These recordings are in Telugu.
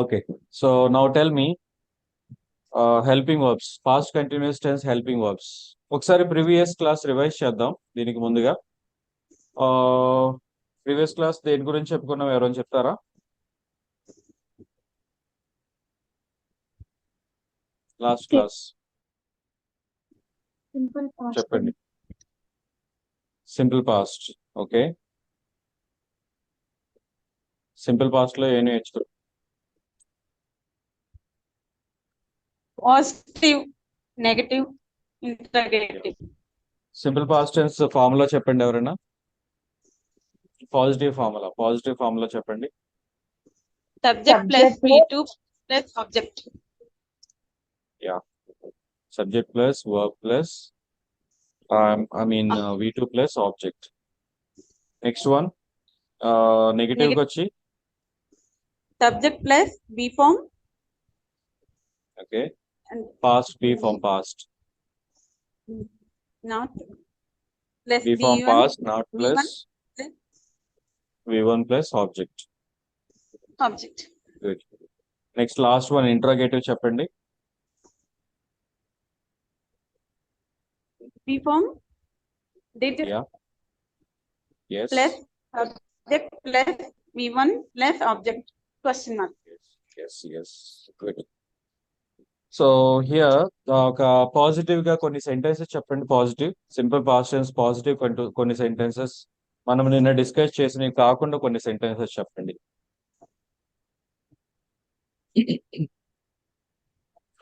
Okay, so now tell me, uh, helping verbs, past continuous tense helping verbs. ఒకసారి ప్రీవియస్ క్లాస్ రివైజ్ చేద్దాం దీనికి ముందుగా. ప్రీవియస్ క్లాస్ దేని గురించి చెప్పుకున్నాం ఎవరైనా చెప్తారా? లాస్ట్ క్లాస్ చెప్పండి. సింపుల్ పాస్ట్ ఓకే సింపుల్ పాస్ట్లో ఏం నేర్చుకో positive negative interrogative simple past tense formula చెప్పండి ఎవరైనా? పాజిటివ్ ఫార్ములా పాజిటివ్ ఫార్ములా చెప్పండి. Subject plus V two plus object subject plus work plus I mean V two plus object next one negative వచ్చి? Subject plus be form okay and past B form past not plus B B form one past not V1 plus plus- V one plus object object next last one interrogative చెప్పండి B form did ya S plus subject plus V one plus object question mark yes yes good So here ఒక పాజిటివ్గా కొన్ని సెంటెన్సెస్ చెప్పండి. Positive simple past tense positive కొన్ని సెంటెన్సెస్. మనం నిన్న డిస్కస్ చేసినవి కాకుండా కొన్ని సెంటెన్సెస్ చెప్పండి.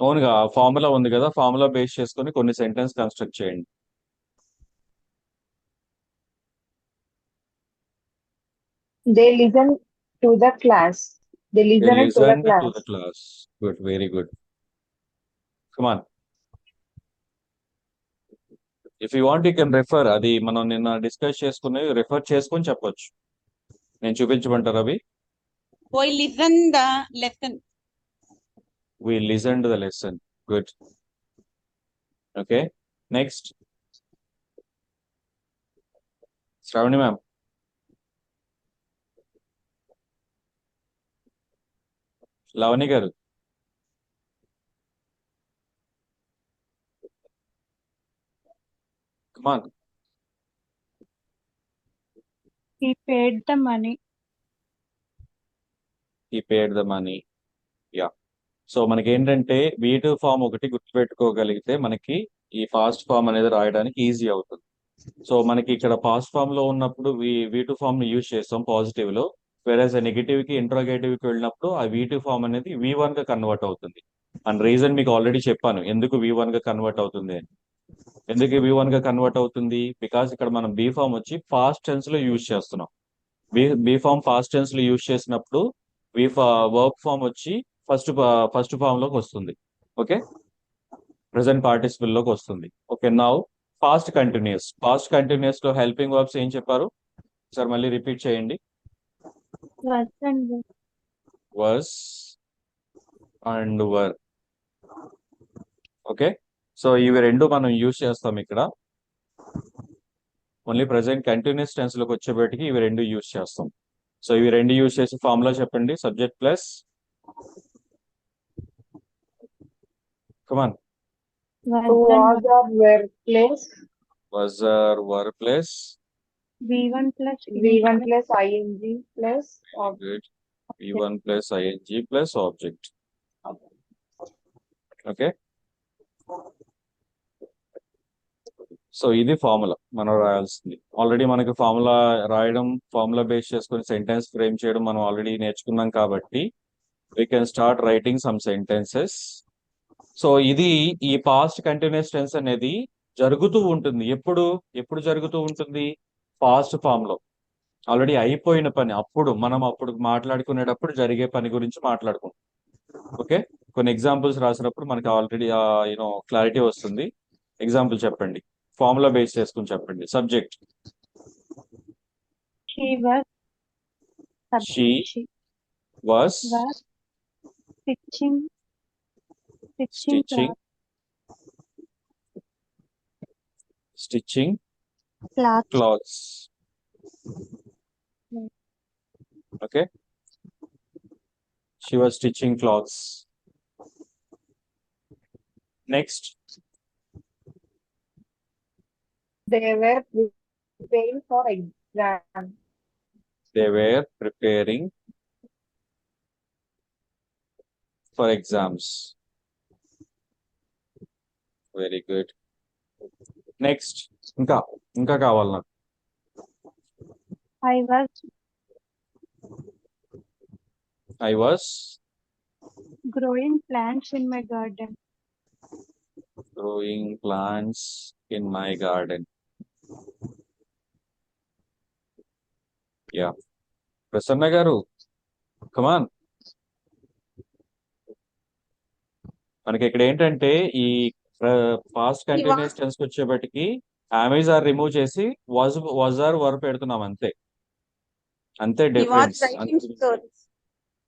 అవునుగా ఫార్ములా ఉంది కదా ఫార్ములా బేస్ చేసుకొని కొన్ని సెంటెన్స్ కన్స్ట్రక్ట్ చేయండి. They listen to the class. They They listen to the listened to class. the class. Good, very good. Come on. If you want you can refer అది మనం నిన్న డిస్కస్ చేసుకునేవి రెఫర్ చేసుకొని చెప్పొచ్చు. నేను చూపించమంటారు అవి? ఓ listen the lesson we listen the lesson good okay next Shravani ma'am Lavani గారు come on He paid the money. He paid the money yeah so మనకి ఏంటంటే వీ టూ ఫామ్ ఒకటి గుర్తుపెట్టుకోగలిగితే మనకి ఈ ఫాస్ట్ ఫామ్ అనేది రాయడానికి ఈజీ అవుతుంది. సో మనకి ఇక్కడ పాస్ట్ ఫామ్లో ఉన్నప్పుడు వి వీ టూ ఫామ్ని యూజ్ చేస్తాం పాజిటివ్లో. వేరేస్ నెగిటివ్కి ఇంట్రోగేటివ్కి వెళ్ళినప్పుడు ఆ వీ టూ ఫామ్ అనేది వి వన్గా కన్వర్ట్ అవుతుంది. అండ్ రీజన్ మీకు ఆల్రెడీ చెప్పాను ఎందుకు వి వన్గా కన్వర్ట్ అవుతుంది అని. ఎందుకు వి వన్గా కన్వర్ట్ అవుతుంది? బికాస్ ఇక్కడ మనం బీ ఫామ్ వచ్చి ఫాస్ట్ టెన్స్లో యూజ్ చేస్తున్నాం. బీ బీ ఫామ్ ఫాస్ట్ టెన్స్లో యూజ్ చేసినప్పుడు వి వర్క్ ఫామ్ వచ్చి ఫస్ట్ ఫస్ట్ ఫామ్లోకి వస్తుంది. ఓకే ప్రెసెంట్ పార్టిసిపల్లోకి వస్తుంది. Okay now past continuous past కంటిన్యూస్లో helping verbs ఏం చెప్పారు? సార్ మళ్ళీ రిపీట్ చేయండి. Was and were okay so ఇవి రెండు మనం యూజ్ చేస్తాం ఇక్కడ. ఓన్లీ ప్రెసెంట్ కంటిన్యూస్ టెన్స్లోకి వచ్చేపటికి ఇవి రెండు యూజ్ చేస్తాం. సో ఇవి రెండు యూజ్ చేసి ఫార్ములా చెప్పండి. Subject plus come on Was Was and or were place was or were plus. V1 plus V1 plus. ing plus ob- good v1 plus ing plus object. Okay so ఇది ఫార్ములా మనం రాయాల్సింది. ఆల్రెడీ మనకి ఫార్ములా రాయడం ఫార్ములా బేస్ చేసుకొని సెంటెన్స్ ఫ్రేమ్ చేయడం మనం ఆల్రెడీ నేర్చుకున్నాం కాబట్టి we can start writing some sentences so ఇది ఈ పాస్ట్ కంటిన్యూస్ టెన్స్ అనేది జరుగుతూ ఉంటుంది. ఎప్పుడు? ఎప్పుడు జరుగుతూ ఉంటుంది? పాస్ట్ ఫామ్లో ఆల్రెడీ అయిపోయిన పని. అప్పుడు మనం అప్పుడు మాట్లాడుకునేటప్పుడు జరిగే పని గురించి మాట్లాడుకుంటాం. ఓకే? కొన్ని ఎగ్జాంపుల్స్ రాసినప్పుడు మనకి ఆల్రెడీ యూనో క్లారిటీ వస్తుంది. ఎగ్జాంపుల్ చెప్పండి. ఫార్ములా బేస్ చేసుకుని చెప్పండి subject she was sub- She she was was stitching stitching stitching stitching cloth cloths Hmm. Okay She was stitching cloths. Next, They were preparing for exam. they were preparing for exams. Very good. Next, ఇంకా ఇంకా కావాలి నాకు I was I was growing plants in my garden. growing plants in my garden. Yeah. Prasanna garu come on మనకి ఇక్కడ ఏంటంటే ఈ పాస్ట్ కంటిన్యూస్ టెన్స్ వచ్చేపటికి ఆమెజ్ ఆర్ రిమూవ్ చేసి వాజ్ వాజ్ ఆర్ వర్ పెడుతున్నాం అంతే. అంతే difference.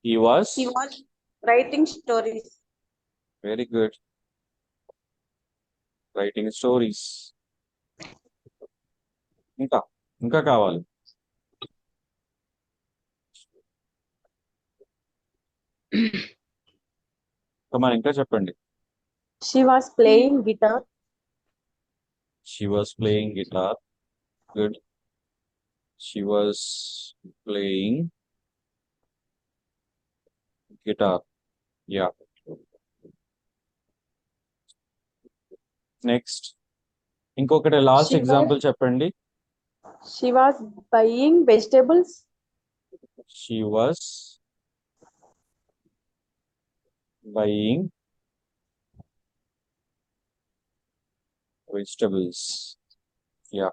He was writing stories. Very good writing stories ఇంకా ఇంకా కావాలి కమాన్ ఇంకా చెప్పండి She was playing guitar. She was playing guitar. Good. She was playing guitar. Yeah. Next. ఇంకొకటి లాస్ట్ ఎగ్జాంపుల్ చెప్పండి She was buying vegetables. she was buying vegetables. Yeah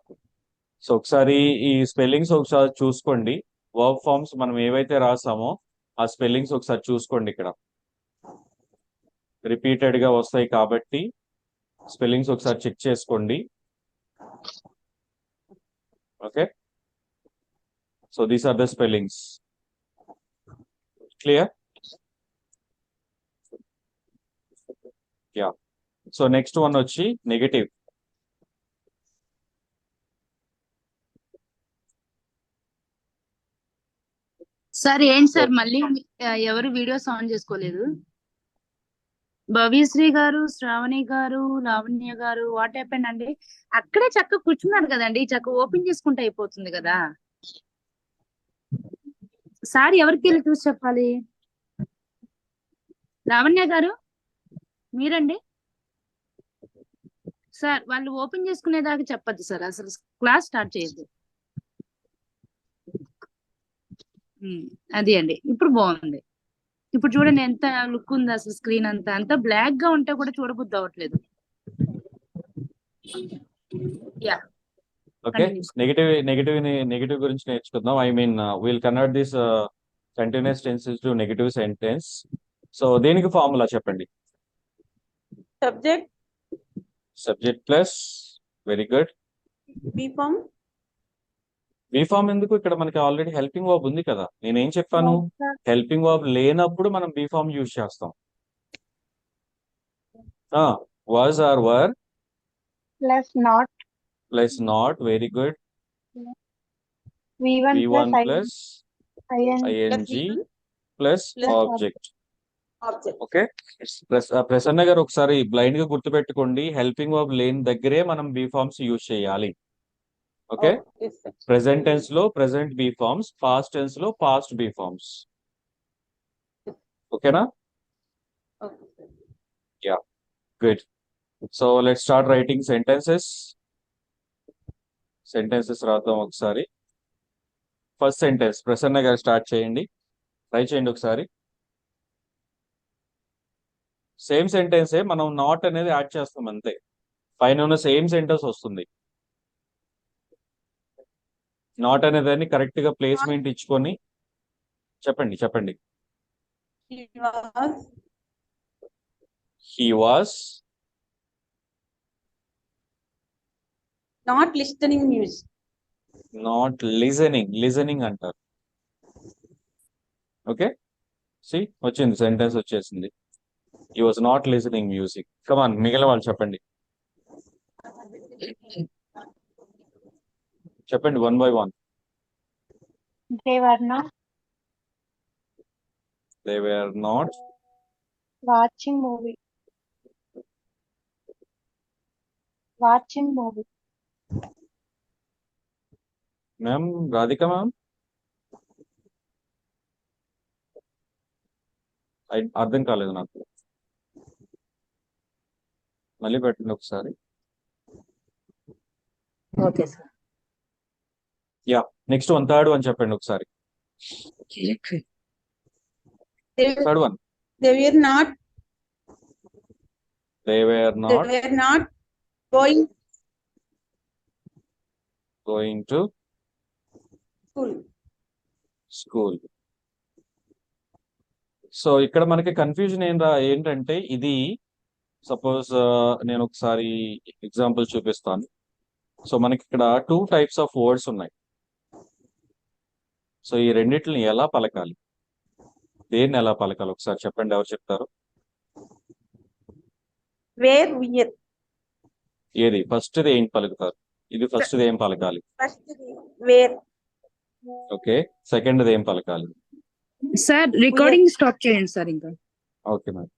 so ఒకసారి ఈ స్పెల్లింగ్స్ ఒకసారి చూసుకోండి. వర్బ్ ఫార్మ్స్ మనం ఏవైతే రాసామో ఆ స్పెల్లింగ్స్ ఒకసారి చూసుకోండి ఇక్కడ. రిపీటెడ్గా వస్తాయి కాబట్టి స్పెల్లింగ్స్ ఒకసారి చెక్ చేసుకోండి. Okay so these are the spellings clear yeah so next one వచ్చి నెగటివ్ సార్ ఏంటి సార్ మళ్ళీ ఎవరు వీడియోస్ ఆన్ చేసుకోలేదు? భవిశ్రీ గారు శ్రావణి గారు లావణ్య గారు వాట్ హ్యాపెండ్ అండి? అక్కడే చక్క కూర్చున్నారు కదండి చక్క ఓపెన్ చేసుకుంటే అయిపోతుంది కదా. సార్ ఎవరికి వెళ్ళి చూసి చెప్పాలి? లావణ్య గారు మీరండి? సార్ వాళ్ళు ఓపెన్ చేసుకునేదాకా చెప్పద్దు సార్ అసలు క్లాస్ స్టార్ట్ చేయద్దు. అది అండి ఇప్పుడు బాగుంది. ఇప్పుడు చూడండి ఎంత లుక్ ఉంది అసలు స్క్రీన్ అంతా. అంతా బ్లాక్గా ఉంటే కూడా చూడబుద్ధి అవ్వట్లేదు. Yeah okay. Negative negative negative గురించి నేర్చుకుందాం. I mean will convert this continuous tenses to negative sentence so దేనికి ఫార్ములా చెప్పండి? Subject, subject plus very good B form, be form ఎందుకు? ఇక్కడ మనకి ఆల్రెడీ హెల్పింగ్ వర్బ్ ఉంది కదా. నేనేం చెప్పాను? హెల్పింగ్ వర్బ్ లేనప్పుడు మనం బీ ఫామ్ యూజ్ చేస్తాం was are were Plus not. Plus not very good V1 V plus one I, plus ING B1, plus plus object. Okay Prasanna గారు ఒకసారి బ్లైండ్గా గుర్తుపెట్టుకోండి. హెల్పింగ్ వర్బ్ లేని దగ్గరే మనం బీ ఫార్మ్స్ యూజ్ చేయాలి. ఓకే. ప్రెసెంట్ టెన్స్లో ప్రెసెంట్ బీ ఫార్మ్స్ పాస్ట్ టెన్స్లో పాస్ట్ బీ ఫార్మ్స్ ఓకేనా? sir. Good so let start writing sentences sentences రాద్దాం ఒకసారి. ఫస్ట్ సెంటెన్స్ ప్రసన్న గారు స్టార్ట్ చేయండి. ట్రై చేయండి ఒకసారి. సేమ్ సెంటెన్సే మనం నాట్ అనేది యాడ్ చేస్తాం అంతే. పైన ఉన్న సేమ్ సెంటెన్స్ వస్తుంది. నాట్ అనే దాన్ని కరెక్ట్గా ప్లేస్మెంట్ ఇచ్చుకొని చెప్పండి చెప్పండి. He was he was not listening music. Not listening listening అంటారు. ఓకే సి వచ్చింది సెంటెన్స్ వచ్చేసింది. He was not listening music come on మిగిలిన వాళ్ళు చెప్పండి. చెప్పండి one by one. They were not they were not Watching movie. Watching movie. Ma'am Radhika ma'am? I- అర్థం కాలేదు నాకు. మళ్ళీ పెట్టండి ఒకసారి. Okay sir. Next one third one చెప్పండి ఒకసారి. Third one they were not were not going going to school. School so ఇక్కడ మనకి కన్ఫ్యూజన్ ఏం రా ఏంటంటే ఇది సపోజ్ నేను ఒకసారి ఎగ్జాంపుల్ చూపిస్తాను. సో మనకి ఇక్కడ టూ టైప్స్ ఆఫ్ వర్డ్స్ ఉన్నాయి. సో ఈ రెండిటిని ఎలా పలకాలి? దేన్ని ఎలా పలకాలి? ఒకసారి చెప్పండి ఎవరు చెప్తారు? ఏది? ఫస్ట్ ఏం పలుకుతారు? ఇది ఫస్ట్ ఏం పలకాలి? first, where, okay. సెకండ్ ఏం పలకాలి? సార్ రికార్డింగ్ స్టాప్ చేయండి సార్ ఇంకా. Okay ma'am